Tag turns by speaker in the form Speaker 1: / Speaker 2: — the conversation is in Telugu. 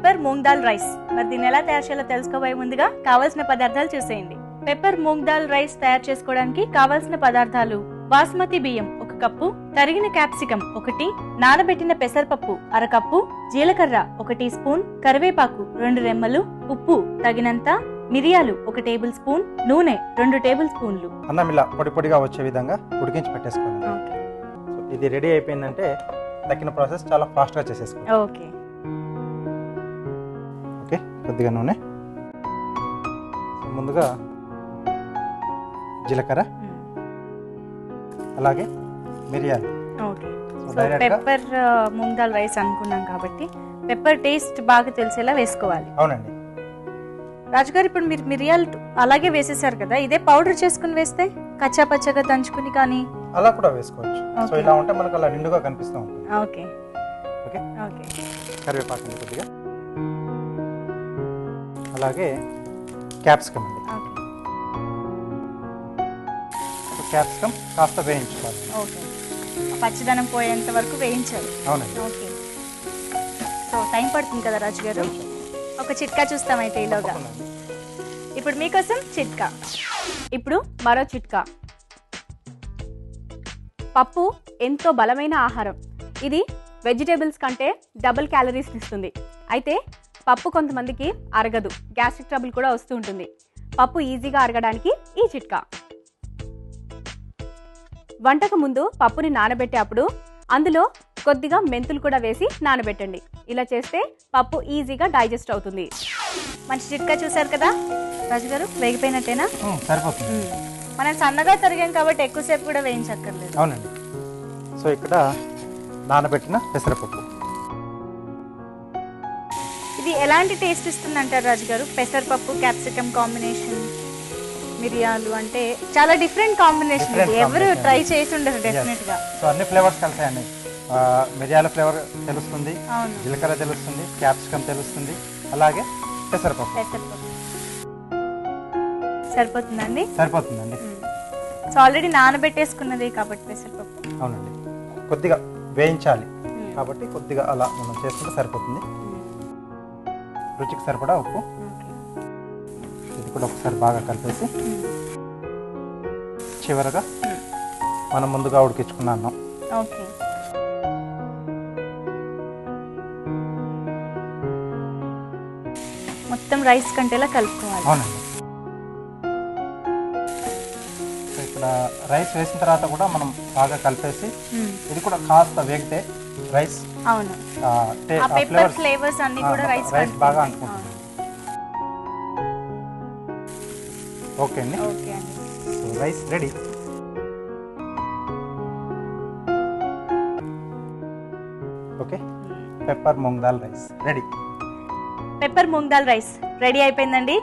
Speaker 1: మూంగ్ దాల్ రైస్. మరి దీన్ని ఎలా తయారు చేయాలో తెలుసుకోబోయే ముందుగా కావాల్సిన పదార్థాలు చూసేయండి. పెప్పర్ మూంగ్ దాల్ రైస్ తయారు చేసుకోవడానికి కావాల్సిన పదార్థాలు బాస్మతి బియ్యం ఒక కప్పు తరిగిన క్యాప్సికం ఒకటి నానబెట్టిన పెసరపప్పు అరకప్పు జీలకర్ర ఒక టీ స్పూన్ కరివేపాకు రెండు రెమ్మలు ఉప్పు తగినంత మిరియాలు ఒక టేబుల్ స్పూన్ నూనె రెండు టేబుల్ స్పూన్లు.
Speaker 2: అన్నం ఇలా పొడి పొడిగా వచ్చే విధంగా ఉడికించి పెట్టేసుకోండి. ఇది రెడీ అయిపోయిందంటే తక్కిన ప్రాసెస్ చాలా ఫాస్ట్గా చేసేసుకోండి.
Speaker 1: ఓకే.
Speaker 2: కొద్దిగా నూనె. ముందుగా జీలకర్ర. అలాగే మిరియాలు.
Speaker 1: పెప్పర్ మూంగ్ దాల్ రైస్ అనుకున్నాం కాబట్టి పెప్పర్ టేస్ట్ బాగా తెలిసేలా వేసుకోవాలి.
Speaker 2: అవునండి.
Speaker 1: రాజుగారు ఇప్పుడు మీరు మిరియాలు అలాగే వేసేసారు కదా ఇదే పౌడర్ చేసుకుని వేస్తే కచ్చా పచ్చగా దంచుకుని కానీ?
Speaker 2: అలా కూడా వేసుకోవచ్చు. సో. ఇలా ఉంటే మనకు అలా నిండుగా కనిపిస్తూ ఉంటుంది.
Speaker 1: ఓకే.
Speaker 2: ఓకే?
Speaker 1: ఓకే.
Speaker 2: కరివేపాకు కొద్దిగా. అలాగే క్యాప్సికమ్ అండి. క్యాప్సికమ్ కాస్త వేయించుకోవాలి.
Speaker 1: పచ్చిదనం పోయేంత వరకు వేయించాలి.
Speaker 2: అవునండి.
Speaker 1: ఓకే. సో టైం పడుతుంది కదా రాజు గారు? ఒక చిట్కా చూస్తామైతే ఈలోగా. ఇప్పుడు మీకోసం చిట్కా.
Speaker 3: ఇప్పుడు మరో చిట్కా. పప్పు ఎంతో బలమైన ఆహారం. ఇది వెజిటేబుల్స్ కంటే డబుల్ క్యాలరీస్ ఇస్తుంది. అయితే పప్పు కొంతమందికి అరగదు. గ్యాస్ట్రిక్ ట్రబుల్ కూడా వస్తూ ఉంటుంది. పప్పు ఈజీగా అరగడానికి ఈ చిట్కా. వంటకు ముందు పప్పుని నానబెట్టే అప్పుడు అందులో కొద్దిగా మెంతులు కూడా వేసి నానబెట్టండి. ఇలా చేస్తే పప్పు ఈజీగా డైజెస్ట్ అవుతుంది.
Speaker 1: మంచి చిట్కా చూసారు కదా? రాజు గారు వేగిపోయినట్టేనా?
Speaker 2: సరిపోతుంది.
Speaker 1: మనం సన్నగా తరిగాం కాబట్టి ఎక్కువసేపు కూడా వేయించక్కర్లేదు.
Speaker 2: అవునండి. సో ఇక్కడ నానబెట్టిన పెసరపప్పు.
Speaker 1: ఇది ఎలాంటి టేస్ట్ ఇస్తుంది అంటారు రాజు గారు? పెసరపప్పు క్యాప్సికమ్ కాంబినేషన్ మిరియాలు అంటే చాలా డిఫరెంట్ కాంబినేషన్
Speaker 2: Different
Speaker 1: ఎవరు
Speaker 2: combination.
Speaker 1: ట్రై చేసి ఉండరు డెఫినెట్గా.
Speaker 2: సో అన్ని ఫ్లేవర్స్ కలిసాయండి. ఆ, మిరియాల ఫ్లేవర్ తెలుస్తుంది
Speaker 1: అవును.
Speaker 2: జీలకర్ర తెలుస్తుంది క్యాప్సికమ్ తెలుస్తుంది అలాగే పెసరపప్పు
Speaker 1: పెసరపప్పు సరిపోతుందండి?
Speaker 2: సరిపోతుందండి.
Speaker 1: సో ఆల్రెడీ నానబెట్టేసుకున్నది కాబట్టి పెసరపప్పు
Speaker 2: అవునండి. కొద్దిగా వేయించాలి. కాబట్టి కొద్దిగా అలా మనం చేసుకుంటే సరిపోతుంది. రుచికి సరిపడా ఉప్పు. ఇది కూడా ఒకసారి బాగా కలిపేసి చివరగా మనం ముందుగా ఉడికించుకున్న అన్నం.
Speaker 1: ఓకే. మొత్తం రైస్ కంటేలా కలుపుకోవాలి.
Speaker 2: అవునండి. ఇక్కడ రైస్ వేసిన తర్వాత కూడా మనం బాగా కలిపేసి. ఇది కూడా కాస్త వేగితే రైస్ ఫ్లేవర్స్
Speaker 1: అన్ని కూడా రైస్
Speaker 2: రైస్ బాగా అనుకుంటుంది ఓకే అండి. So rice ready. Okay. Pepper moong dal rice ready
Speaker 1: pepper moong dal rice ready అయిపోయిందండి